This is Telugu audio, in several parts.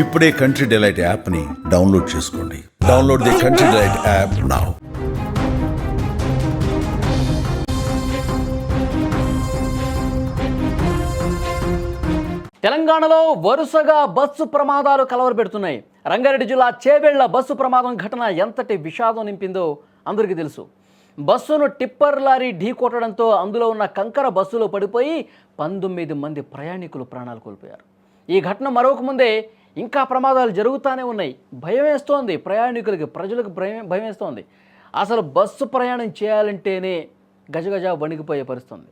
ఇప్పుడే కంట్రీ డిలైట్ యాప్ని డౌన్లోడ్ చేసుకోండి. Download the Country Delight app now తెలంగాణలో వరుసగా బస్సు ప్రమాదాలు కలవరపెడుతున్నాయి. రంగారెడ్డి జిల్లా చేవెళ్ళ బస్సు ప్రమాదం ఘటన ఎంతటి విషాదం నింపిందో అందరికీ తెలుసు. బస్సును టిప్పర్ లారీ ఢీకొట్టడంతో అందులో ఉన్న కంకర బస్సులో పడిపోయి పంతొమ్మిది మంది ప్రయాణికులు ప్రాణాలు కోల్పోయారు. ఈ ఘటన మరొక ముందే ఇంకా ప్రమాదాలు జరుగుతూనే ఉన్నాయి. భయం వేస్తోంది. ప్రయాణికులకి ప్రజలకు భయం భయం వేస్తోంది. అసలు బస్సు ప్రయాణం చేయాలంటేనే గజగజ వణికిపోయే పరిస్థితుంది.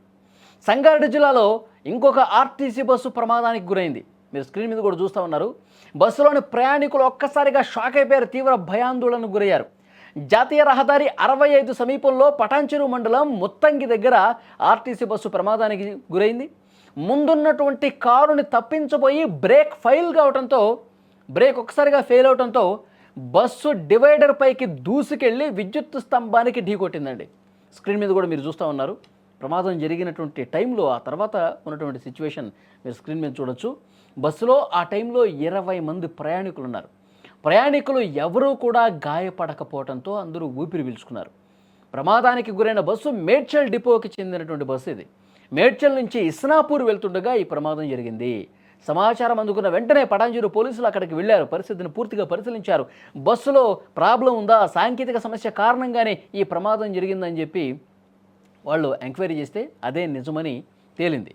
సంగారెడ్డి జిల్లాలో ఇంకొక ఆర్టీసీ బస్సు ప్రమాదానికి గురైంది. మీరు స్క్రీన్ మీద కూడా చూస్తూ ఉన్నారు. బస్సులోని ప్రయాణికులు ఒక్కసారిగా షాక్ అయిపోయారు. తీవ్ర భయాందోళనకు గురయ్యారు. జాతీయ రహదారి అరవై ఐదు సమీపంలో పటాంచెరు మండలం ముత్తంగి దగ్గర ఆర్టీసీ బస్సు ప్రమాదానికి గురైంది. ముందున్నటువంటి కారుని తప్పించబోయి బ్రేక్ ఫెయిల్ కావడంతో బ్రేక్ ఒక్కసారిగా ఫెయిల్ అవడంతో బస్సు డివైడర్ పైకి దూసుకెళ్ళి విద్యుత్ స్తంభానికి ఢీకొట్టిందండి స్క్రీన్ మీద కూడా మీరు చూస్తూ ఉన్నారు. ప్రమాదం జరిగినటువంటి టైంలో ఆ తర్వాత ఉన్నటువంటి సిచ్యువేషన్ మీరు స్క్రీన్ మీద చూడొచ్చు. బస్సులో ఆ టైంలో ఇరవై మంది ప్రయాణికులు ఉన్నారు ప్రయాణికులు ఎవరూ కూడా గాయపడకపోవడంతో అందరూ ఊపిరి పీల్చుకున్నారు. ప్రమాదానికి గురైన బస్సు మేడ్చల్ డిపోకి చెందినటువంటి బస్సు ఇది. మేడ్చల్ నుంచి ఇస్నాపూర్ వెళ్తుండగా ఈ ప్రమాదం జరిగింది. సమాచారం అందుకున్న వెంటనే పటాంజూరు పోలీసులు అక్కడికి వెళ్ళారు. పరిస్థితిని పూర్తిగా పరిశీలించారు. బస్సులో ప్రాబ్లం ఉందా? సాంకేతిక సమస్య కారణంగానే ఈ ప్రమాదం జరిగిందని చెప్పి వాళ్ళు ఎంక్వైరీ చేస్తే అదే నిజమని తేలింది.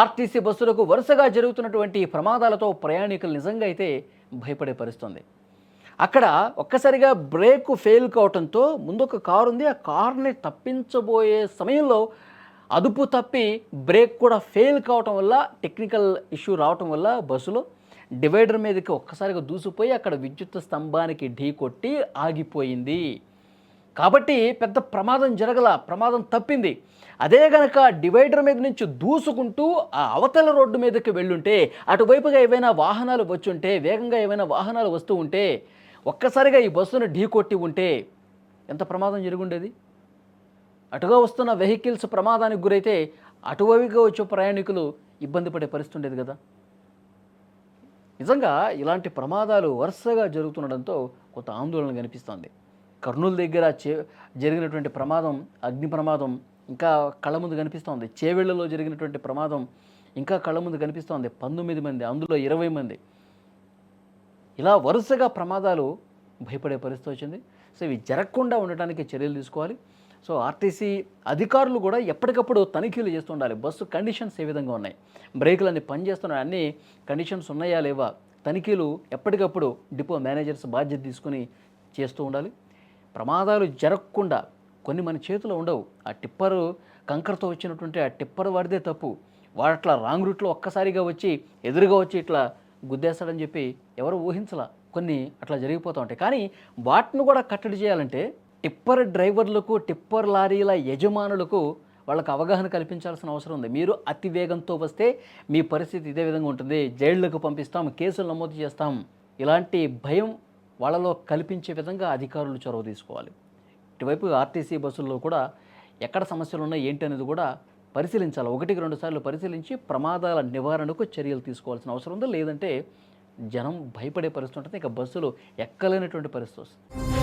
ఆర్టీసీ బస్సులకు వరుసగా జరుగుతున్నటువంటి ప్రమాదాలతో ప్రయాణికులు నిజంగా అయితే భయపడే పరిస్థితుంది. అక్కడ ఒక్కసారిగా బ్రేక్ ఫెయిల్ కావడంతో ముందు ఒక కారు ఉంది ఆ కార్ని తప్పించబోయే సమయంలో అదుపు తప్పి బ్రేక్ కూడా ఫెయిల్ కావటం వల్ల టెక్నికల్ ఇష్యూ రావటం వల్ల బస్సులో డివైడర్ మీదకి ఒక్కసారిగా దూసిపోయి అక్కడ విద్యుత్ స్తంభానికి ఢీ కొట్టి ఆగిపోయింది. కాబట్టి పెద్ద ప్రమాదం జరగల ప్రమాదం తప్పింది. అదే గనక డివైడర్ మీద నుంచి దూసుకుంటూ ఆ అవతల రోడ్డు మీదకి వెళ్ళుంటే అటువైపుగా ఏవైనా వాహనాలు వచ్చుంటే వేగంగా ఏవైనా వాహనాలు వస్తూ ఉంటే ఒక్కసారిగా ఈ బస్సును ఢీ కొట్టి ఉంటే ఎంత ప్రమాదం జరుగుండేది అటుగా వస్తున్న వెహికల్స్ ప్రమాదానికి గురైతే అటువైపుగా వచ్చే ప్రయాణికులు ఇబ్బంది పడే పరిస్థితి ఉండేది కదా. నిజంగా ఇలాంటి ప్రమాదాలు వరుసగా జరుగుతుండడంతో కొంత ఆందోళన కనిపిస్తోంది. కర్నూలు దగ్గర చే జరిగినటువంటి ప్రమాదం అగ్ని ప్రమాదం ఇంకా కళ్ళ ముందు కనిపిస్తోంది. చేవెళ్ళలో జరిగినటువంటి ప్రమాదం ఇంకా కళ్ళ ముందు కనిపిస్తోంది. పంతొమ్మిది మంది అందులో ఇరవై మంది. ఇలా వరుసగా ప్రమాదాలు భయపడే పరిస్థితి వచ్చింది. సో ఇవి జరగకుండా ఉండటానికి చర్యలు తీసుకోవాలి. సో ఆర్టీసీ అధికారులు కూడా ఎప్పటికప్పుడు తనిఖీలు చేస్తూ ఉండాలి. బస్సు కండిషన్స్ ఏ విధంగా ఉన్నాయి? బ్రేకులు అన్ని పనిచేస్తున్నాయి అన్ని కండిషన్స్ ఉన్నాయా లేవా? తనిఖీలు ఎప్పటికప్పుడు డిపో మేనేజర్స్ బాధ్యత తీసుకుని చేస్తూ ఉండాలి. ప్రమాదాలు జరగకుండా కొన్ని మన చేతిలో ఉండవు. ఆ టిప్పరు కంకరతో వచ్చినటువంటి ఆ టిప్పర్ వాడిదే తప్పు. వాడు అట్లా రాంగ్ రూట్లో ఒక్కసారిగా వచ్చి ఎదురుగా వచ్చి ఇట్లా గుద్దేస్తాడని చెప్పి ఎవరు ఊహించలా? కొన్ని అట్లా జరిగిపోతూ ఉంటాయి. కానీ వాటిని కూడా కట్టడి చేయాలంటే టిప్పర్ డ్రైవర్లకు టిప్పర్ లారీల యజమానులకు వాళ్ళకి అవగాహన కల్పించాల్సిన అవసరం ఉంది. మీరు అతి వేగంతో వస్తే మీ పరిస్థితి ఇదే విధంగా ఉంటుంది. జైళ్ళకు పంపిస్తాం కేసులు నమోదు చేస్తాం. ఇలాంటి భయం వాళ్ళలో కల్పించే విధంగా అధికారులు చొరవ తీసుకోవాలి. ఇటువైపు ఆర్టీసీ బస్సుల్లో కూడా ఎక్కడ సమస్యలు ఉన్నాయి ఏంటి అనేది కూడా పరిశీలించాలి. ఒకటికి రెండు సార్లు పరిశీలించి ప్రమాదాల నివారణకు చర్యలు తీసుకోవాల్సిన అవసరం ఉంది. లేదంటే జనం భయపడే పరిస్థితి ఉంటుంది. ఇక బస్సులు ఎక్కలేనటువంటి పరిస్థితి వస్తుంది.